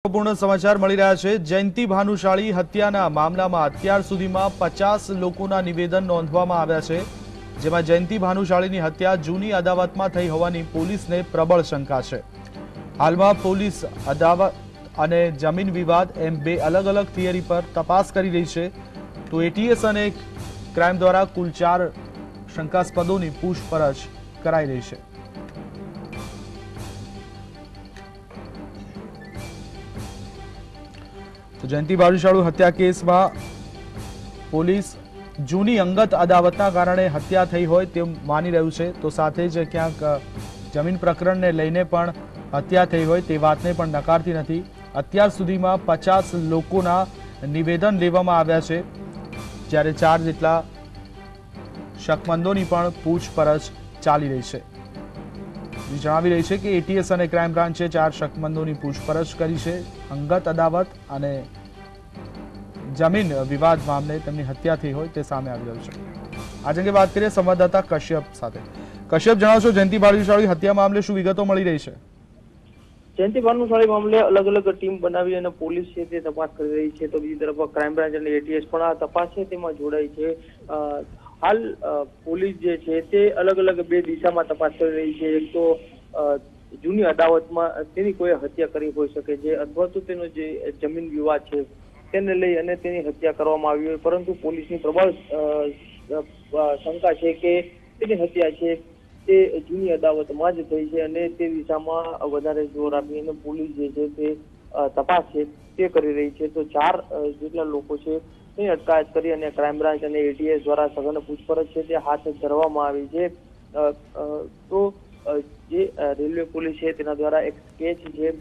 મહત્વપૂર્ણ સમાચાર મળી રહ્યા છે. જયંતિ ભાનુશાળી હત્યાના મામલામાં અત્યાર સુધીમાં પચાસ લોકોના નિવેદન નોંધવામાં આવ્યા છે. જેમાં જયંતિ ભાનુશાળીની હત્યા જૂની અદાવતમાં થઈ હોવાની પોલીસને પ્રબળ શંકા છે. હાલમાં પોલીસ અદાવત અને જમીન વિવાદ એમ બે અલગ અલગ થિયરી પર તપાસ કરી રહી છે. તો એટીએસ અને ક્રાઇમ દ્વારા કુલ ચાર શંકાસ્પદોની પૂછપરછ કરાઈ રહી છે. તો જયંતિ ભાનુશાળુ હત્યા કેસમાં પોલીસ જૂની અંગત અદાવતના કારણે હત્યા થઈ હોય તેમ માની રહ્યું છે. તો સાથે જ ક્યાંક જમીન પ્રકરણને લઈને પણ હત્યા થઈ હોય તે વાતને પણ નકારતી નથી. અત્યાર સુધીમાં પચાસ લોકોના નિવેદન લેવામાં આવ્યા છે. જ્યારે ચાર જેટલા શકમંદોની પણ પૂછપરછ ચાલી રહી છે. જણાવી રહી છે કે એટીએસ અને ક્રાઇમ બ્રાન્ચે ચાર શકમંદોની પૂછપરછ કરી છે. અંગત અદાવત અને જમીન વિવાદ મામલે તેમની હત્યા થઈ હોય તે સામે આવી રહ્યું છે. આજે અંગે વાત કરીએ સંવાદદાતા કશ્યપ સાથે. કશ્યપ જણાવશો જયંતિ ભાનુશાળી હત્યા મામલે શું વિગતો મળી રહી છે? જયંતિ ભાનુશાળી મામલે અલગ અલગ ટીમ બનાવી અને પોલીસ છે તે તપાસ કરી રહી છે. તો બીજી તરફ ક્રાઇમ બ્રાન્ચ અને એટીએસ પણ આ તપાસ છે, તેમાં જોડાઈ છે. હાલ પોલીસ જે છે તે અલગ અલગ બે દિશામાં તપાસ કરી રહી છે. એક તો જૂની અદાવતમાં તેની કોઈ હત્યા કરી હોઈ શકે છે અથવા તો તેનો જે જમીન વિવાદ છે તેને લઈ અને તેની હત્યા કરવામાં આવી હોય. પરંતુ પોલીસની પ્રબળ શંકા છે કે તેની હત્યા છે તે જૂની અદાવતમાં જ થઈ છે અને તે દિશામાં વધારે જોર આપી અને પોલીસ જે છે તે તપાસ છે તે કરી રહી છે. તો ચાર જેટલા લોકો છે તેની અટકાયત કરી અને ક્રાઇમ બ્રાન્ચ અને એટીએસ દ્વારા સઘન પૂછપરછ છે તે હાથ ધરવામાં આવી છે. તો જે રેલવે પોલીસ છે તેના દ્વારા એક સ્કેચ છે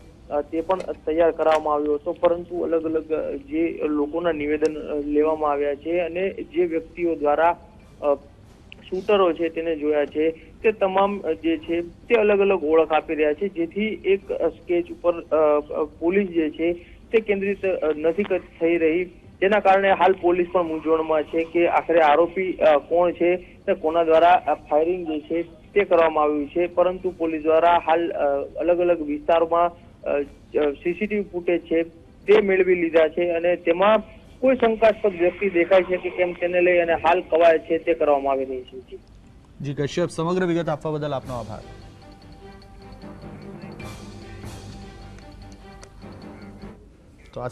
તે પણ તૈયાર કરવામાં આવ્યો હતો. પરંતુ અલગ અલગ જે લોકોના નિવેદન લેવામાં આવ્યા છે અને જે વ્યક્તિઓ દ્વારા શૂટરો છે તેને જોયા છે. તે તમામ જે છે તે અલગ અલગ ઓળખ આપી રહ્યા છે. જેથી એક સ્કેચ ઉપર પોલીસ જે છે તે કેન્દ્રિત નથી થઈ રહી. જેના કારણે હાલ પોલીસ પણ મૂંઝવણમાં છે કે આખરે આરોપી કોણ છે ને કોના દ્વારા ફાયરિંગ જે છે તે કરવામાં આવ્યું છે. પરંતુ પોલીસ દ્વારા હાલ અલગ અલગ વિસ્તારોમાં સીસીટીવી ફૂટેજ છે તે મેળવી લીધા છે અને તેમાં કોઈ શંકાસ્પદ વ્યક્તિ દેખાય છે કે કેમ તેને લઈ અને હાલ કવાયત છે તે કરવામાં આવી રહી છે. જી, કશ્યપ, સમગ્ર વિગત આપવા બદલ આપનો આભાર. તો આ